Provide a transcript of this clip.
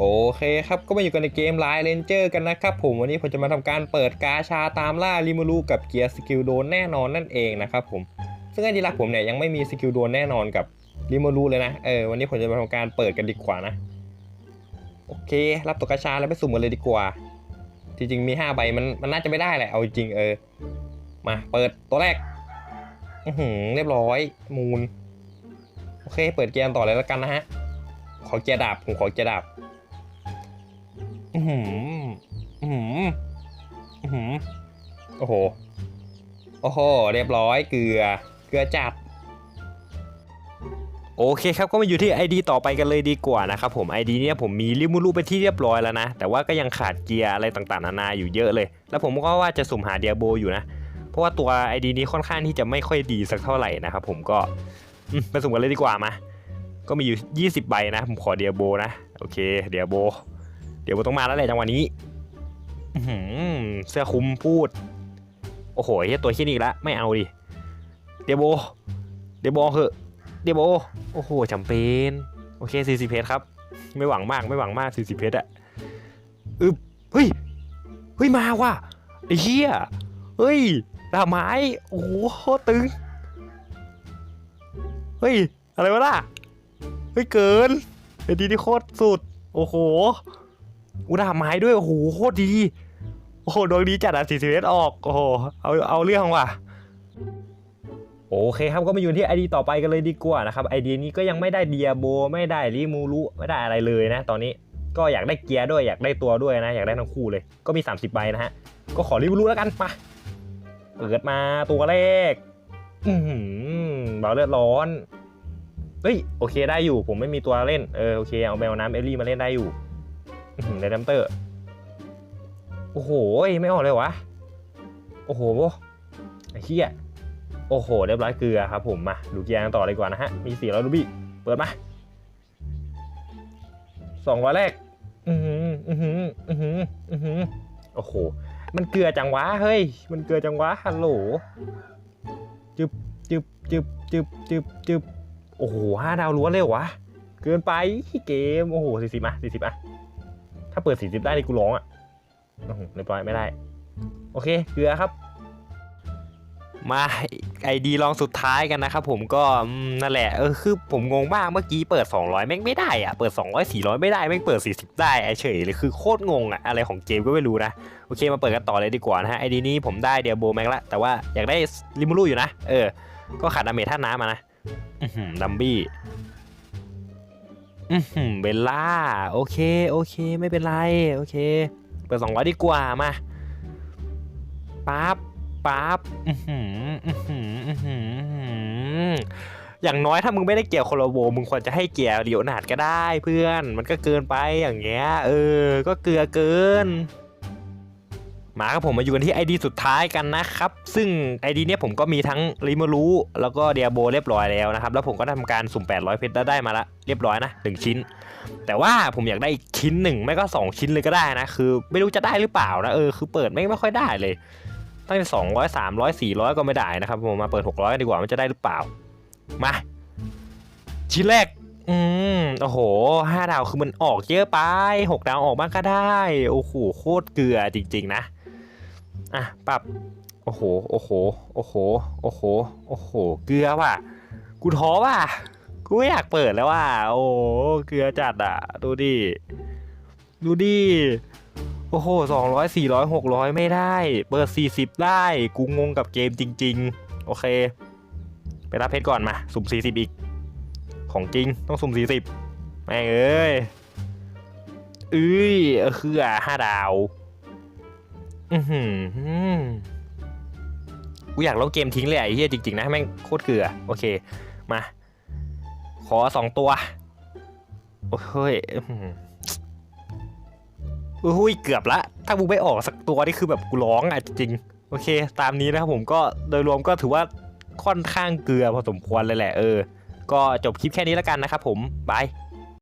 โอเคครับก็มาอยู่กันในเกมไลน์เลนเจอร์กันนะครับผมวันนี้ผมจะมาทำการเปิดกาชาตามล่าริมูรุกับเกียร์สกิลโดนแน่นอนนั่นเองนะครับผมซึ่งไอดีลักผมเนี่ยยังไม่มีสกิลโดนแน่นอนกับริมูรุเลยนะเออวันนี้ผมจะมาทำการเปิดกันดีกว่านะโอเค รับตัวกาชาแล้วไปสุ่มกันเลยดีกว่า จริงๆมี5ใบมันมันน่าจะไม่ได้แหละเอาจริงเออมาเปิดตัวแรกอือหือเรียบร้อยมูลโอเค เปิดเกมต่อเลยแล้วกันนะฮะขอเกียร์ดาบผมขอเกียร์ดาบ อือหืออือหืออือหือโอ้โห โอ้โห เรียบร้อย เกลือ เกลือจัดโอเคครับก็มาอยู่ที่ ID ต่อไปกันเลยดีกว่านะครับผม ID เนี่ยผมมีริมูรุไปที่เรียบร้อยแล้วนะ แต่ว่าก็ยังขาดเกียร์อะไรต่างๆนานาอยู่เยอะเลย แล้วผมก็ว่าจะสุ่มหาเดียโบอยู่นะ เพราะว่าตัว ID นี้ค่อนข้างที่จะไม่ค่อยดีสักเท่าไหร่นะครับผมก็มไปสุ่มกันเลยดีกว่ามา ก็มีอยู่ 20 ใบนะ ผมขอเดียโบนะ โอเคเดียโบ ดี๋ยวโบต้องมาแล้วแหละจังหวะนี้เสื้อคุมพูด โอ้โหเฮียตัวขี้นี่อีกแล้วไม่เอาดิ เดียโบ เดียโบเหอะ เดียโบ โอ้โหจำเป็น โอเค40เพชรครับ ไม่หวังมากไม่หวังมาก40เพชรอะอึบเฮ้ย เฮ้ยมาว่ะไอ้เหี้ยเฮ้ยดาไม้ โอ้โหตึง เฮ้ย อะไรวะล่ะ เฮ้ยเกินไอ้ดีนี่โคตรสุด โอ้โห อุดาบไม้ด้วยโอ้โหโคตรดี โอ้โหดวงดีจัดอะ40เพชรออกโอ้โหเอาเอาเรื่องว่ะโอเคครับก็มาอยู่ที่ ID ต่อไปกันเลยดีกว่านะครับ ID นี้ก็ยังไม่ได้เดียโบไม่ได้ริมูรุไม่ได้อะไรเลยนะ ตอนนี้ก็อยากได้เกียร์ด้วยอยากได้ตัวด้วยนะ อยากได้ทั้งคู่เลยก็มี 30 ใบนะฮะ ก็ขอริมูรุแล้วกันมาเปิดมาตัวแรก อือหือเบาเลือดร้อนเฮ้ยโอเคได้อยู่ผมไม่มีตัวเล่นเออโอเคเอาแมวน้ำเอลลี่มาเล่นได้อยู่ ในดัมเตอร์ โอ้โห ไม่ออกเลยวะ โอ้โหไอ้เหี้ยโอ้โห เรียบร้อยเกลือครับผมมาดูเกียร์กันต่อเลยกว่านะฮะ มี400รูบี้ เปิดมา200แรก อือหือ อือหือ อือหือ อือหือ โอ้โห มันเกลือจังวะ เฮ้ย มันเกลือจังวะ ฮัลโหล จึบจึบจึบจึบจึบจึบโอ้โหห้าดาวล้วนเลยวะ เกินไปเกม โอ้โหสี่สิบอะสี่สิบอะ ถ้าเปิดสี่สิบได้นี่กูร้องอะอื้อหือเรียบร้อยไม่ได้ โอเคเกลือครับ มาไอดีลองสุดท้ายกันนะครับผมก็นั่นแหละเออคือผมงงมากเมื่อกี้เปิด 200 แม่งไม่ได้อะเปิด 200 400 ไม่ได้แม่งเปิด 40 ได้ไอเฉยเลยคือโคตรงงอะอะไรของเกมก็ไม่รู้นะโอเคมาเปิดกันต่อเลยดีกว่านะฮะไอดีนี้ผมได้เดียโบแม็กละแต่ว่าอยากได้ลิมูรูอยู่นะเออก็ขาดดาเมจท่าน้ำมานะดัมบี้ อือหือเบลล่า โอเค โอเค ไม่เป็นไร โอเค เปิดสองร้อยดีกว่ามาปั๊บปั๊บอย่างน้อยถ้ามึงไม่ได้เกี่ยวโคโลโบมึงควรจะให้เกี่ยวเดียวนาดก็ได้ เพื่อน มันก็เกินไปอย่างเงี้ย เออ ก็เกลือเกิน มาครับผมมาอยู่กันที่ ID สุดท้ายกันนะครับ ซึ่ง ID เนี้ยผมก็มีทั้งริมารูแล้วก็เดียโบเรียบร้อยแล้วนะครับ แล้วผมก็ทำการสุ่ม 800 เพชรแล้วได้มาละเรียบร้อยนะหนึ่งชิ้น แต่ว่าผมอยากได้อีกชิ้นหนึ่งไม่ก็ 2 ชิ้นเลยก็ได้นะ คือไม่รู้จะได้หรือเปล่านะเออคือเปิดไม่ไม่ค่อยได้เลย ตั้งแต่สองร้อยสามร้อยสี่ร้อยก็ไม่ได้นะครับผมมาเปิดหกร้อยดีกว่ามันจะได้หรือเปล่ามาชิ้นแรกอืมโอ้โหห้าดาวคือมันออกเยอะไปหกดาวออกบ้างก็ได้ โอ้โหโคตรเกลือจริง ๆ นะ อะปรับโอ้โหโอ้โหโอ้โหโอ้โหโอ้โหเกลือว่ะกูท้อว่ะกูไม่อยากเปิดแล้วว่ะโอ้เกลือจัดอะ ดูดิดูดิโอ้โหสองร้อยสี่ร้อยหกร้อยไม่ได้ เปิดสี่สิบได้ กูงงกับเกมจริง ๆ โอเค ไปรับเพชรก่อนมา สุ่มสี่สิบอีก ของจริงต้องสุ่มสี่สิบแม่งเอ้ยเอ้ยเออคือห้าดาว อือหือกูอยากเล่าเกมทิ้งเลยไอ้เหี้ยจริงๆนะแม่งโคตรเกลือ โอเค มา ขอสองตัว โอ้ยเฮ้ยอื้อหืออุ้ยเกือบละ ถ้ามึงไม่ออกสักตัวนี่คือแบบกูร้องอะจริง โอเค ตามนี้นะครับผมก็โดยรวมก็ถือว่าค่อนข้างเกลือพอสมควรเลยแหละเออ ก็จบคลิปแค่นี้แล้วกันนะครับผมบาย